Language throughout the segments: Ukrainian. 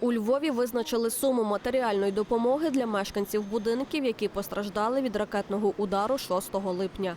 У Львові визначили суму матеріальної допомоги для мешканців будинків, які постраждали від ракетного удару 6 липня.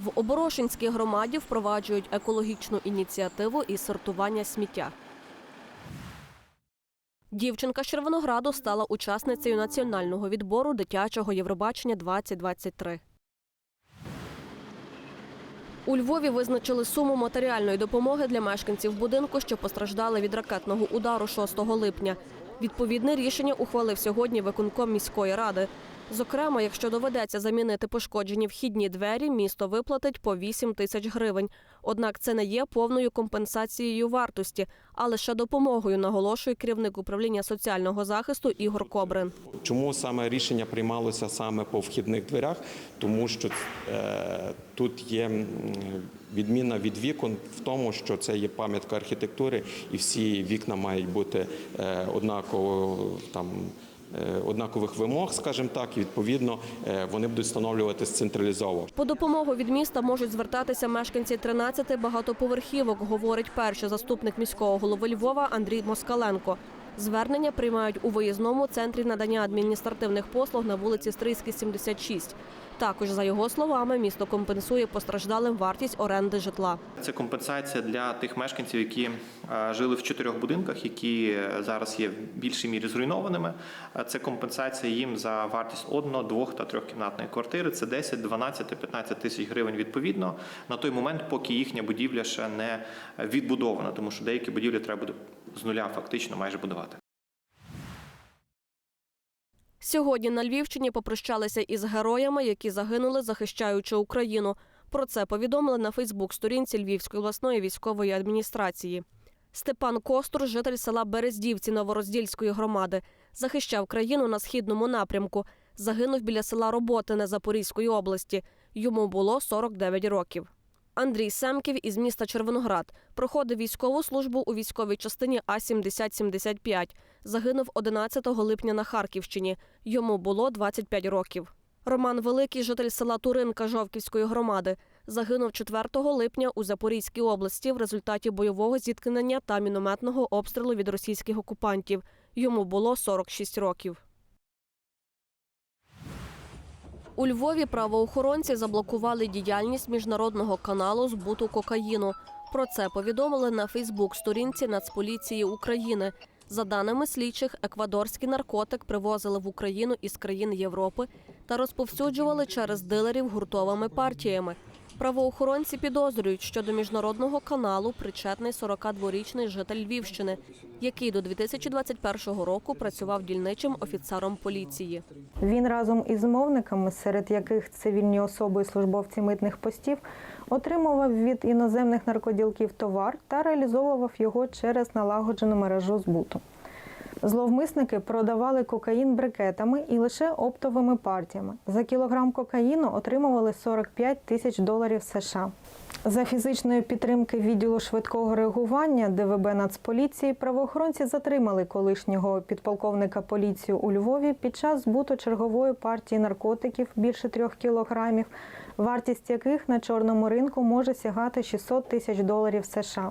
В Оборошинській громаді впроваджують екологічну ініціативу із сортування сміття. Дівчинка з Червонограду стала учасницею національного відбору дитячого Євробачення 2023. У Львові визначили суму матеріальної допомоги для мешканців будинку, що постраждали від ракетного удару 6 липня. Відповідне рішення ухвалив сьогодні виконком міської ради. Зокрема, якщо доведеться замінити пошкоджені вхідні двері, місто виплатить по 8 тисяч гривень. Однак це не є повною компенсацією вартості, а лише допомогою, наголошує керівник управління соціального захисту Ігор Кобрин. Чому саме рішення приймалося саме по вхідних дверях? Тому що е, тут є відміна від вікон в тому, що це є пам'ятка архітектури, і всі вікна мають бути е, однаково там. Е, Однакових вимог, скажімо так, і відповідно е, вони будуть встановлюватись централізовано. По допомогу від міста можуть звертатися мешканці 13 багатоповерхівок, говорить перший заступник міського голови Львова Андрій Москаленко. Звернення приймають у виїзному центрі надання адміністративних послуг на вулиці Стрийській, 76. Також, за його словами, місто компенсує постраждалим вартість оренди житла. Це компенсація для тих мешканців, які е, жили в чотирьох будинках, які е, зараз є в більшій мірі зруйнованими. Це компенсація їм за вартість одно, двох та трьохкімнатної квартири. Це 10, 12, 15 тисяч гривень відповідно на той момент, поки їхня будівля ще не відбудована, тому що деякі будівлі треба буде з нуля фактично майже будувати. Сьогодні на Львівщині попрощалися із героями, які загинули, захищаючи Україну. Про це повідомили на Фейсбук-сторінці Львівської обласної військової адміністрації. Степан Костур, житель села Берездівці Новороздільської громади, захищав країну на східному напрямку. Загинув біля села Роботине Запорізької області. Йому було 49 років. Андрій Семків із міста Червоноград проходив військову службу у військовій частині А-7075. Загинув 11 липня на Харківщині. Йому було 25 років. Роман Великий, житель села Туринка Жовківської громади, загинув 4 липня у Запорізькій області в результаті бойового зіткнення та мінометного обстрілу від російських окупантів. Йому було 46 років. У Львові правоохоронці заблокували діяльність міжнародного каналу збуту кокаїну. Про це повідомили на Фейсбук-сторінці Нацполіції України. За даними слідчих, еквадорський наркотик привозили в Україну із країн Європи та розповсюджували через дилерів гуртовими партіями. Правоохоронці підозрюють, що до міжнародного каналу причетний 42-річний житель Львівщини, який до 2021 року працював дільничим офіцером поліції. Він разом із замовниками, серед яких цивільні особи і службовці митних постів, отримував від іноземних наркоділків товар та реалізовував його через налагоджену мережу збуту. Зловмисники продавали кокаїн брикетами і лише оптовими партіями. За кілограм кокаїну отримували 45 тисяч доларів США. За фізичної підтримки відділу швидкого реагування ДВБ Нацполіції правоохоронці затримали колишнього підполковника поліції у Львові під час збуту чергової партії наркотиків більше трьох кілограмів, вартість яких на чорному ринку може сягати 600 тисяч доларів США.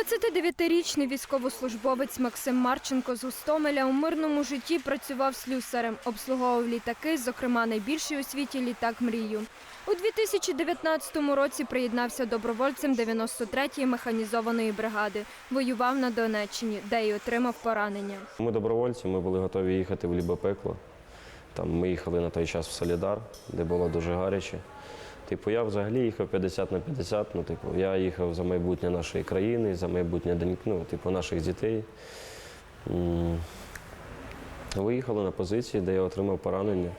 29-річний військовослужбовець Максим Марченко з Гостомеля у мирному житті працював слюсарем, обслуговував літаки, зокрема найбільший у світі літак Мрію. У 2019 році приєднався добровольцем 93-ї механізованої бригади. Воював на Донеччині, де й отримав поранення. Ми добровольці, ми були готові їхати в Лібопекло. Там ми їхали на той час в Солідар, де було дуже гаряче. Типу, я взагалі їхав 50 на 50. Ну, типу, я їхав за майбутнє нашої країни, за майбутнє ну, типу, наших дітей. Виїхали на позиції, де я отримав поранення.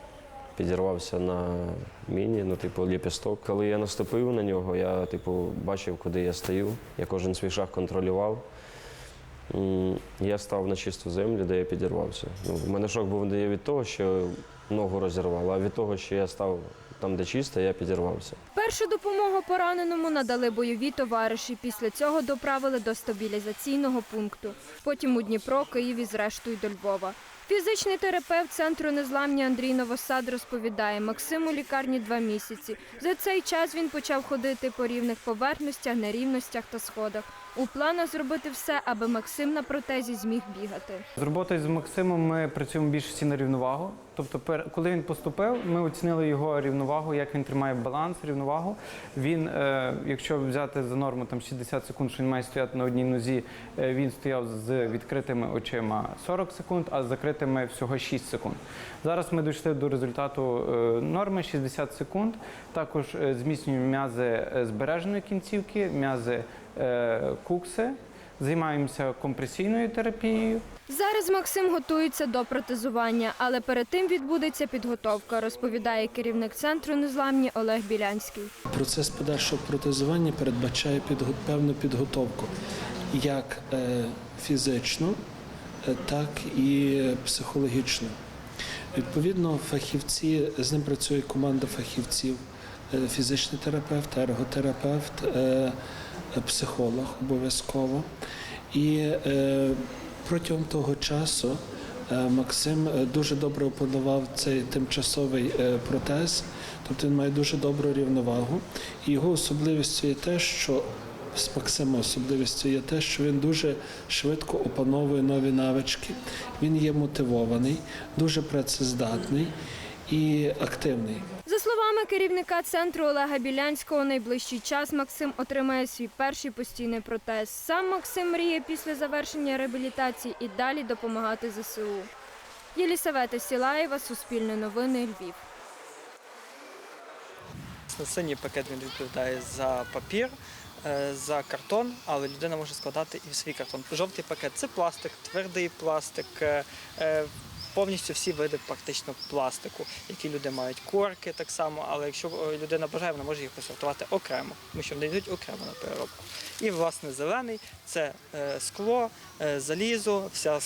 Підірвався на міні, ну, типу, ліпісток. Коли я наступив на нього, я типу, бачив, куди я стою. Я кожен свій шаг контролював. Я став на чисту землю, де я підірвався. Ну, у мене шок був не від того, що ногу розірвало, а від того, що я став там, де чисто, я підірвався. Першу допомогу пораненому надали бойові товариші. Після цього доправили до стабілізаційного пункту. Потім у Дніпро, Київ і зрештою до Львова. Фізичний терапевт центру незламні Андрій Новосад розповідає, Максим у лікарні два місяці. За цей час він почав ходити по рівних поверхностях, нерівностях та сходах. У планах зробити все, аби Максим на протезі зміг бігати. З роботою з Максимом ми працюємо більш всі на рівновагу. Тобто, коли він поступив, ми оцінили його рівновагу, як він тримає баланс, рівновагу. Він, е, якщо взяти за норму там 60 секунд, що він має стояти на одній нозі, е, він стояв з відкритими очима 40 секунд, а з закритими всього 6 секунд. Зараз ми дійшли до результату е, норми 60 секунд. Також зміцнюємо м'язи збереженої кінцівки, м'язи кукси. Займаємося компресійною терапією. Зараз Максим готується до протезування, але перед тим відбудеться підготовка, розповідає керівник центру незламні Олег Білянський. Процес подальшого протезування передбачає підго- певну підготовку як е, фізичну, е, так і психологічну. Відповідно, фахівці з ним працює команда фахівців, фізичний терапевт, ерготерапевт, е, е, психолог обов'язково. І е, протягом того часу е, Максим е, дуже добре опанував цей тимчасовий е, протез, тобто він має дуже добру рівновагу. І його особливістю є те, що з Максима особливістю є те, що він дуже швидко опановує нові навички. Він є мотивований, дуже працездатний і активний. За словами керівника центру Олега Білянського, найближчий час Максим отримає свій перший постійний протез. Сам Максим мріє після завершення реабілітації і далі допомагати ЗСУ. Єлісавета Сілаєва, Суспільне новини, Львів. Синій пакет він відповідає за папір, е, за картон, але людина може складати і в свій картон. Жовтий пакет це пластик, твердий пластик, е, е, повністю всі види практично пластику, які люди мають корки так само, але якщо е, людина бажає, вона може їх посортувати окремо, тому що вони йдуть окремо на переробку. І власне зелений це е, скло, е, залізо, вся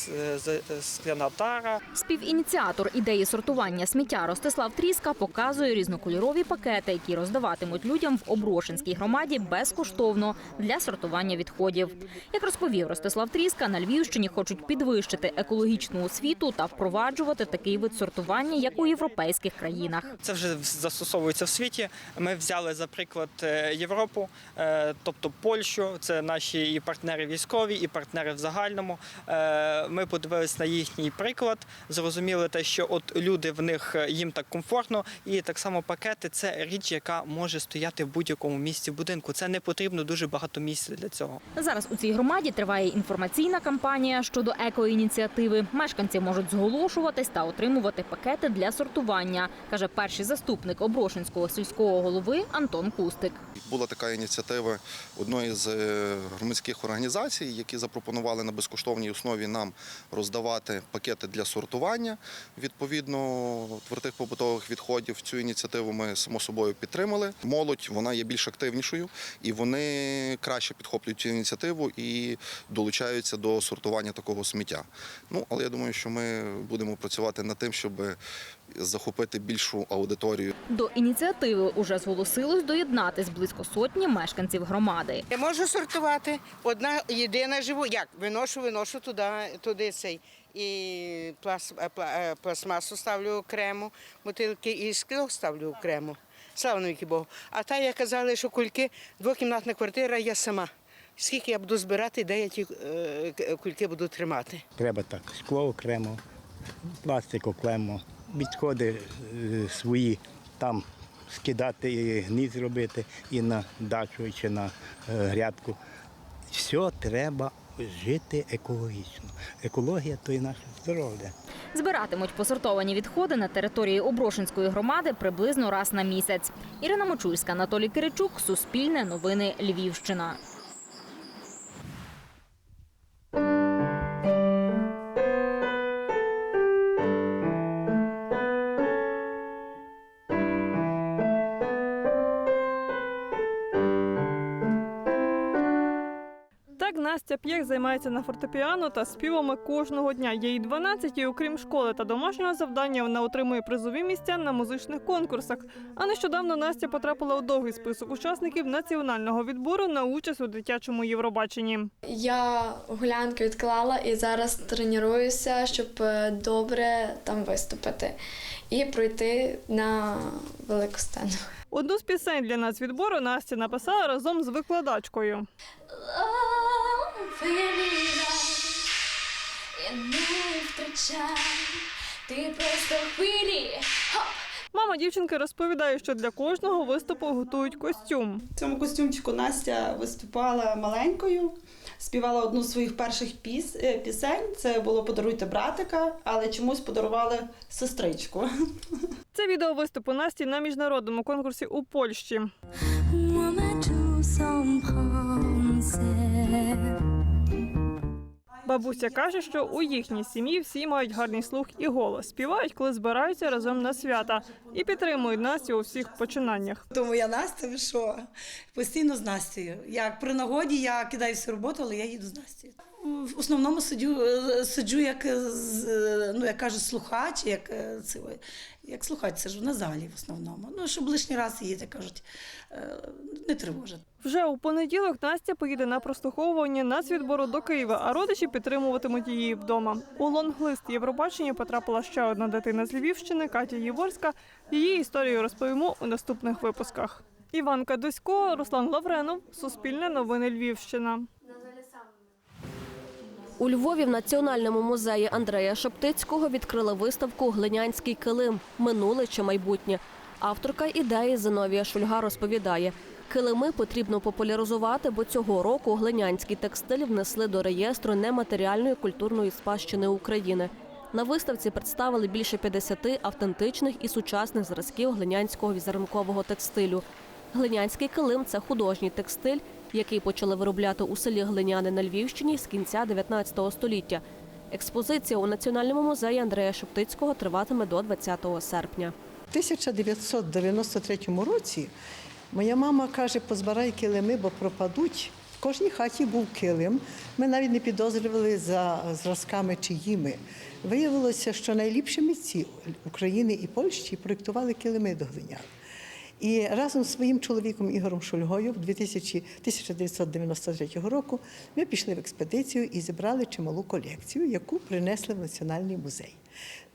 скляна тара. Співініціатор ідеї сортування сміття Ростислав Тріска показує різнокольорові пакети, які роздаватимуть людям в Оброшинській громаді безкоштовно для сортування відходів. Як розповів Ростислав Тріска, на Львівщині хочуть підвищити екологічну освіту та впроваджувати такий вид сортування, як у європейських країнах. Це вже застосовується в світі. Ми взяли за приклад е, Європу, е, тобто Польщу. Це наші і партнери військові, і партнери в загальному. Е, Ми подивилися на їхній приклад, зрозуміли те, що от люди в них їм так комфортно, і так само пакети це річ, яка може стояти в будь-якому місці будинку. Це не потрібно дуже багато місця для цього. Зараз у цій громаді триває інформаційна кампанія щодо екоініціативи. Мешканці можуть зголошуватись та отримувати пакети для сортування, каже перший заступник Оброшинського сільського голови Антон Кустик. Була така ініціатива одної з е, громадських організацій, які запропонували на безкоштовній основі нам роздавати пакети для сортування. Відповідно, твердих побутових відходів цю ініціативу ми само собою підтримали. Молодь вона є більш активнішою і вони краще підхоплюють цю ініціативу і долучаються до сортування такого сміття. Ну але я думаю, що ми будемо працювати над тим, щоб захопити більшу аудиторію. До ініціативи уже зголосилось доєднатись близько сотні мешканців громади. Я можу сортувати. Одна єдина живу. Як? Виношу, виношу туди, туди цей. І плас, е, е, пластмасу ставлю окремо, бутилки і скло ставлю окремо. Слава навіки Богу. А та, як казали, що кульки, двокімнатна квартира, я сама. Скільки я буду збирати, де я ті е, кульки буду тримати? Треба так, скло окремо, пластик окремо, відходи е, свої там скидати і гніз робити і на дачу, чи на е, грядку. Все треба жити екологічно. Екологія то і наше здоров'я. Збиратимуть посортовані відходи на території Оброшинської громади приблизно раз на місяць. Ірина Мочульська, Анатолій Киричук, Суспільне новини Львівщина. Так П'єх займається на фортепіано та співами кожного дня. Їй 12 і окрім школи та домашнього завдання, вона отримує призові місця на музичних конкурсах. А нещодавно Настя потрапила у довгий список учасників національного відбору на участь у дитячому Євробаченні. Я гулянки відклала і зараз тренуюся, щоб е, добре там виступити і пройти на велику сцену. Одну з пісень для нацвідбору Настя написала разом з викладачкою. А, Вирівай і не втрачай, ти просто хвилі. Мама дівчинки розповідає, що для кожного виступу готують костюм. В цьому костюмчику Настя виступала маленькою, співала одну з своїх перших піс, е, пісень. Це було Подаруйте братика, але чомусь подарували сестричку. Це відео виступу Насті на міжнародному конкурсі у Польщі. Бабуся каже, що у їхній сім'ї всі мають гарний слух і голос, співають, коли збираються разом на свята, і підтримують Настю у всіх починаннях. Тому я Настя, що? Постійно з Настею. Як при нагоді я кидаю всю роботу, але я їду з Настю. В основному сиджу, е, сиджу як, е, е, ну, як кажуть, слухач, як, це, як слухач сиджу на залі в основному. Ну, щоб лишній раз її, як кажуть, не тривожити. Вже у понеділок Настя поїде на прослуховування нацвідбору до Києва, а родичі підтримуватимуть її вдома. У лонглист Євробачення потрапила ще одна дитина з Львівщини Катя Єворська. Її історію розповімо у наступних випусках. Іванка Дусько, Руслан Лавренов, Суспільне новини Львівщина. У Львові в Національному музеї Андрея Шептицького відкрили виставку Глинянський килим Минуле чи майбутнє. Авторка ідеї Зиновія Шульга розповідає, килими потрібно популяризувати, бо цього року глинянський текстиль внесли до реєстру нематеріальної культурної спадщини України. На виставці представили більше 50 автентичних і сучасних зразків глинянського візерункового текстилю. Глинянський килим це художній текстиль, який почали виробляти у селі Глиняни на Львівщині з кінця 19 століття. Експозиція у Національному музеї Андрея Шептицького триватиме до 20 серпня. У 1993 році моя мама каже, позбирай килими, бо пропадуть. В кожній хаті був килим. Ми навіть не підозрювали за зразками чиїми. Виявилося, що найліпші митці України і Польщі проєктували килими до глинян. І разом з своїм чоловіком Ігорем Шульгою в 2000 1993 року ми пішли в експедицію і зібрали чималу колекцію, яку принесли в Національний музей.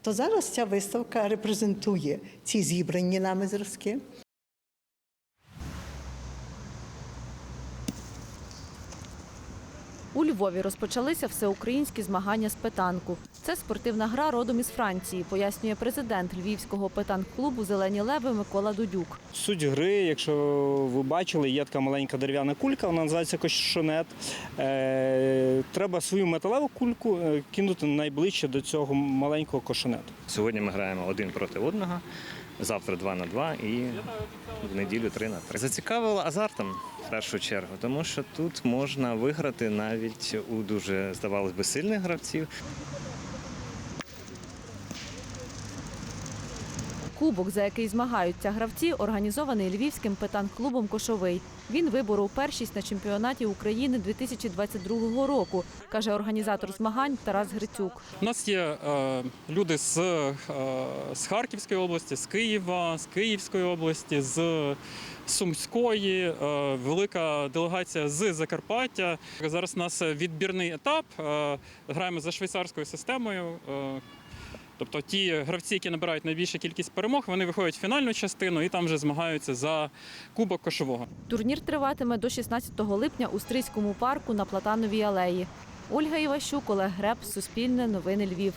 То зараз ця виставка репрезентує ці зібрані нами зразки. У Львові розпочалися всеукраїнські змагання з петанку. Це спортивна гра родом із Франції, пояснює президент львівського петанк-клубу Зелені леви Микола Дудюк. Суть гри, якщо ви бачили, є така маленька дерев'яна кулька, вона називається кошонет. Е, треба свою металеву кульку е, кинути найближче до цього маленького кошонету. Сьогодні ми граємо один проти одного, завтра два на два і в неділю три на три. Зацікавило азартом першу чергу, тому що тут можна виграти навіть у дуже, здавалось би, сильних гравців. Кубок, за який змагаються гравці, організований львівським петанк-клубом Кошовий. Він виборов першість на чемпіонаті України 2022 року, каже організатор змагань Тарас Грицюк. У нас є е, люди з, е, з Харківської області, з Києва, з Київської області, з Сумської, е, велика делегація з Закарпаття. Зараз у нас відбірний етап. Е, граємо за швейцарською системою. Е, Тобто ті гравці, які набирають найбільшу кількість перемог, вони виходять в фінальну частину і там вже змагаються за кубок кошового. Турнір триватиме до 16 липня у Стрийському парку на Платановій алеї. Ольга Іващук, Олег Греб, Суспільне, Новини Львів.